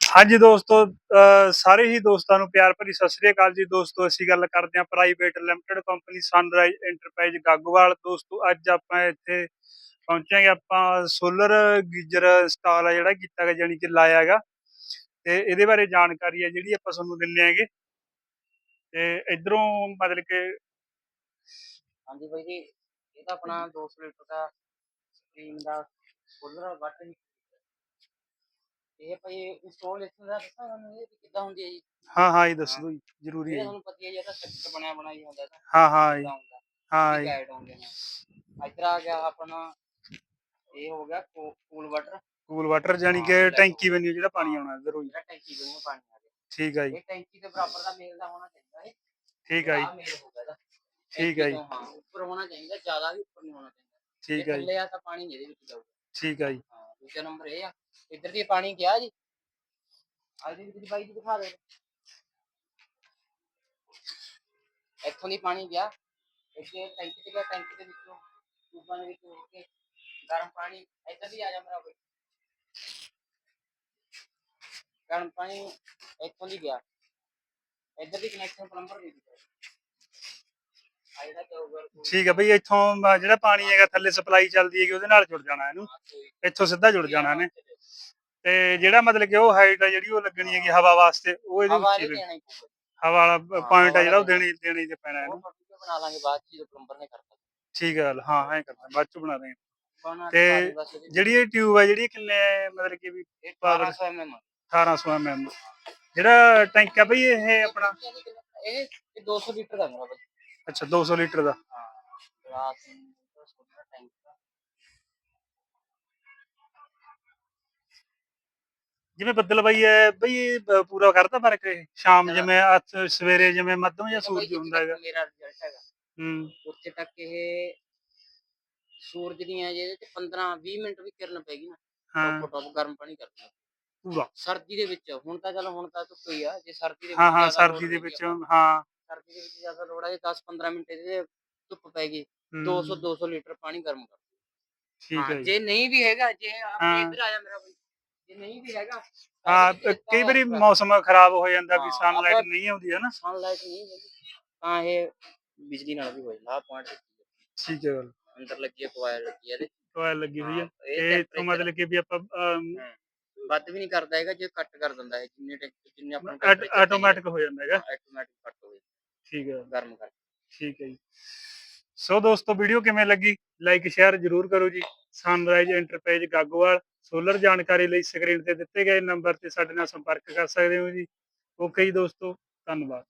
ਹਾਂਜੀ ਦੋਸਤੋ ਸਾਰੇ ਹੀ ਦੋਸਤਾਂ ਨੂੰ ਪਿਆਰ ਭਰੀ ਸਤਿ ਸ੍ਰੀ ਅਕਾਲ ਜੀ। ਦੋਸਤੋ ਅਸੀਂ ਗੱਲ ਕਰਦੇ ਹਾਂ private limited company sunrise enterprise Gaggwal. ਦੋਸਤੋ ਅੱਜ ਆਪਾਂ ਇੱਥੇ ਪਹੁੰਚਾਂਗੇ ਆਪਾਂ ਸੋਲਰ ਗੀਜ਼ਰ ਇੰਸਟਾਲ ਆ ਜਿਹੜਾ ਕੀਤਾ ਗਿਆ ਜਾਨੀ ਕਿ ਲਾਇਆ ਹੈਗਾ। ਤੇ ਇਹਦੇ ਬਾਰੇ ਜਾਣਕਾਰੀ ਹੈ ਜਿਹੜੀ ਆਪਾਂ ਤੁਹਾਨੂੰ ਦਿੰਨੇ ਹੈਗੇ। ਤੇ ਇਧਰੋਂ ਮਤਲਬ ਕਿ ਹਾਂਜੀ ਬਾਈ ਜੀ ਇਹ ਤਾਂ ਆਪਣਾ 200 ਲੀਟਰ ਦਾ ਸਟ੍ਰੀਮ ਦਾ ਕੂਲਰ ਵਾਟਰ ਇਹ ਭਾਈ ਇੰਸਟਾਲੇਸ਼ਨ ਦਾ ਦੱਸਾਂ ਤੁਹਾਨੂੰ ਇਹ ਵੀ ਕਿੱਦਾਂ ਹੁੰਦੀ ਹੈ ਜੀ? ਹਾਂ ਹਾਂ ਇਹ ਦੱਸ ਦਿਓ ਜੀ ਜ਼ਰੂਰੀ ਇਹ ਹੈ ਜੀ। ਤੁਹਾਨੂੰ ਪਤਾ ਹੀ ਹੈ ਜਿਹੜਾ ਸਟਰਕਚਰ ਬਣਿਆ ਬਣਾਈ ਹੁੰਦਾ ਤਾਂ ਹਾਂ ਹਾਂ ਜੀ, ਕਿੱਦਾਂ ਹੁੰਦਾ ਹਾਂ ਜੀ, ਗਾਈਡ ਹੁੰਦੇ ਨੇ ਇੱਧਰ ਆ ਗਿਆ ਆਪਣਾ ਇਹ ਹੋ ਗਿਆ ਕੂਲ ਵਾਟਰ ਕੂਲ ਵਾਟਰ ਜਾਨੀ ਕਿ ਟੈਂਕੀ ਬਣੀ ਹੋਈ ਜਿਹੜਾ ਪਾਣੀ ਆਉਣਾ ਇਧਰੋਂ ਜੀ। ਜਿਹੜਾ ਟੈਂਕੀ ਬਣਿਆ ਪਾਣੀ ਆ ਗਿਆ। ਠੀਕ ਹੈ ਜੀ। ਇਹ ਟੈਂਕੀ ਦੇ ਬਰਾਬਰ ਦਾ ਮੇਲ ਦਾ ਹੋਣਾ ਚਾਹੀਦਾ ਹੈ ਠੀਕ ਹੈ ਜੀ। ਆਹ ਮੇਲ ਹੋਗਾ ਇਹਦਾ। ਠੀਕ ਹੈ ਜੀ। ਟੈਂਕੀ ਤੋਂ, ਹਾਂ ਉੱਪਰ ਹੋਣਾ ਚਾਹੀਦਾ ਜ਼ਿਆਦਾ ਵੀ ਉੱਪਰ ਨਹੀਂ ਹੋਣਾ ਚਾਹੀਦਾ। ਠੀਕ ਹੈ ਜੀ ਥੱਲੇ ਆ ਤਾਂ ਪਾਣੀ ਇਹਦੇ ਵਿੱਚ ਜਾਊਗਾ। ਠੀਕ ਹੈ ਜੀ। ਦੂਜਾ ਨੰਬਰ ਇਹ ਆ। ਇੱਧਰ ਦੀ ਪਾਣੀ ਗਿਆ ਜੀ? ਅੱਜ ਦੀ ਵਿੱਚ ਬਾਈ ਜੀ ਦਿਖਾ ਦੇ ਇੱਥੋਂ ਦੀ ਪਾਣੀ ਗਿਆ ਇੱਥੇ ਟੈਂਕੀ ਤੇ ਗਿਆ, ਟੈਂਕੀ ਦੇ ਵਿੱਚੋਂ ਟੂਬਾਂ ਦੇ ਵਿੱਚ ਹੋ ਕੇ ਗਰਮ ਪਾਣੀ ਇੱਧਰ ਦੀ ਆ ਜਾ ਮੇਰਾ ਕੋਈ ਗਰਮ ਪਾਣੀ ਇੱਥੋਂ ਦੀ ਗਿਆ। ਇੱਧਰ ਦੀ ਕਨੈਕਸ਼ਨ ਪਲੰਬਰ ਦੀ ਦਿੱਤਾ ਆ ਜਿਹੜਾ ਚੌਗਰ ਠੀਕ ਹੈ ਬਈ ਇੱਥੋਂ ਜਿਹੜਾ ਪਾਣੀ ਹੈਗਾ ਥੱਲੇ ਸਪਲਾਈ ਚੱਲਦੀ ਹੈਗੀ ਉਹਦੇ ਨਾਲ ਜੁੜ ਜਾਣਾ ਇਹਨੂੰ। ਇੱਥੋਂ ਸਿੱਧਾ ਜੁੜ ਜਾਣਾ ਇਹਨੇ। ਤੇ ਜਿਹੜਾ ਮਤਲਬ ਕਿ ਉਹ ਹਾਈਟ ਆ ਜਿਹੜੀ ਉਹ ਲੱਗਣੀ ਹੈਗੀ ਹਵਾ ਵਾਸਤੇ ਉਹ ਇਹਦੇ ਦੇਣਾ ਪਊਗਾ। ਹਵਾ ਵਾਲਾ ਪੁਆਇੰਟ ਆ ਜਿਹੜਾ ਉਹ ਦੇਣੀ ਦੇਣੀ ਤੇ ਪੈਣਾ ਇਹਨੂੰ। ਬਣਾ ਲਾਂਗੇ ਬਾਅਦ ਚ ਜਦੋਂ ਪਲੰਬਰ ਨੇ ਕਰਤਾ। ਠੀਕ ਹੈ ਹਾਂ ਐਂ ਕਰਦਾ ਬਾਅਦ ਚ ਬਣਾ ਦਾਂਗੇ ਬਣਾ ਤੇ ਜਿਹੜੀ ਇਹ ਟਿਊਬ ਹੈ ਜਿਹੜੀ ਕਿੰਨੇ ਮਤਲਬ ਕਿ ਵੀ ਇਹ power- 1800 mm 1800 ਐਮਐਮ ਜਿਹੜਾ ਟੈਂਕ ਹੈ ਬਈ ਇਹ ਆਪਣਾ? ਇਹ ਇਹ 200 ਲੀਟਰ ਦਾ ਮੇਰਾ ਬਈ ਅੱਛਾ 200 ਲੀਟਰ ਦਾ? ਜਿਵੇਂ ਬੱਦਲ ਬਈ ਹੈ ਬਈ ਇਹ ਬ- ਪੂਰਾ ਕਰਦਾ ਫ਼ਰਕ ਇਹ? ਸ਼ਾਮ ਜਿਵੇਂ ਅੱਠ ਸਵੇਰੇ ਜਿਵੇਂ ਮੱਧਮ ਜਾਂ ਸੂਰਜ ਹੁੰਦਾ ਹੈਗਾ? ਮੇਰਾ ਰਿਜ਼ਲਟ ਹੈਗਾ। ਹੂੰ। ਉੱਥੇ ਤੱਕ ਇਹ ਸੂਰਜ ਦੀਆਂ ਜਿਹਦੇ ਤੇ 15 20 ਮਿੰਟ ਵੀ ਕਿਰਨ ਪੈਗੀ ਨਾ ਹਾਂ। ਟੋਪ ਟੋਪ ਗਰਮ ਪਾਣੀ ਕਰਦਾ ਪੂਰਾ। ਸਰਦੀ ਦੇ ਵਿੱਚ ਹੁਣ ਤਾਂ ਚਲੋ ਹੁਣ ਤਾਂ ਧੁੱਪ ਹੀ ਆ ਜੇ ਸਰਦੀ ਦੇ ਵਿੱਚ ਹਾਂ ਹਾਂ ਜ਼ਿਆਦਾ ਲੋੜ ਸਰਦੀ ਦੇ ਪੈਗੀ ਵਿੱਚ ਹਾਂ। ਸਰਦੀ ਦੇ ਵਿੱਚ ਜ਼ਿਆਦਾ ਲੋੜ ਹੈ 10 15 ਮਿੰਟ ਇਹਦੇ ਧੁੱਪ ਪੈ ਗਈ ਹੂੰ, 200 200 ਲੀਟਰ ਪਾਣੀ ਗਰਮ ਕਰ। ਠੀਕ ਹਾਂ, ਜੀ। ਨਹੀਂ ਵੀ ਹੈਗਾ ਜੇ ਆਪਣੇ। ਇੱਧਰ ਆ ਜਾ ਮੇਰਾ ਜੇ ਨਹੀਂ ਵੀ ਹੈਗਾ ਹਾਂ ਕਈ ਵਾਰੀ ਮੌਸਮ ਖਰਾਬ ਹੋ ਜਾਂਦਾ ਵੀ ਸਨਲਾਈਟ ਨਹੀਂ ਆਉਂਦੀ ਹੈ ਨਾ। ਸਨਲਾਈਟ ਨਹੀਂ ਹੈਗੀ ਤਾਂ ਇਹ ਬਿਜਲੀ ਨਾਲ ਵੀ ਹੋ ਜਾਂਦਾ ਪੁਆਇੰਟ ਠੀਕ ਹੈ ਗੱਲ। ਅੰਦਰ ਲੱਗੀ ਹੈ ਕੋਇਲ ਲੱਗੀ ਹੈ ਇਹਦੇ। ਕੋਇਲ ਲੱਗੀ ਹੋਈ ਹੈ। ਹਾਂ, ਇਹ ਇਹ ਤੋਂ temperature ਮਤਲਬ ਕਿ ਵੀ ਆਪਾਂ ਅਮ, ਵੱਧ ਵੀ ਨਹੀਂ ਕਰਦਾ ਹੈਗਾ ਜੇ ਕੱਟ ਕਰ ਦਿੰਦਾ ਹੈ ਜਿੰਨੇ ਟੈਂਕ ਜਿੰਨੇ ਆਪਣਾ ਆਟ- ਆਟੋਮੈਟਿਕ ਹੋ ਜਾਂਦਾ ਹੈਗਾ। ਆਟੋਮੈਟਿਕ ਕੱਟ ਹੋਵੇ ਠੀਕ ਹੈ। ਗਰਮ ਕਰ ਠੀਕ ਹੈ ਜੀ। ਸੋ ਦੋਸਤੋ ਵੀਡੀਓ ਕਿਵੇਂ ਲੱਗੀ? ਲਾਈਕ ਸ਼ੇਅਰ ਜਰੂਰ ਕਰੋ ਜੀ। ਸਨਰਾਈਜ਼ ਐਂਟਰਪ੍ਰਾਈਜ਼ ਗਾਗੋਵਾਲ ਸੋਲਰ ਜਾਣਕਾਰੀ ਲਈ ਸਕਰੀਨ ਤੇ ਦਿੱਤੇ ਗਏ ਨੰਬਰ ਤੇ ਸਾਡੇ ਨਾਲ ਸੰਪਰਕ ਕਰ ਸਕਦੇ ਹੋ ਜੀ। ਓਕੇ ਜੀ ਦੋਸਤੋ ਧੰਨਵਾਦ।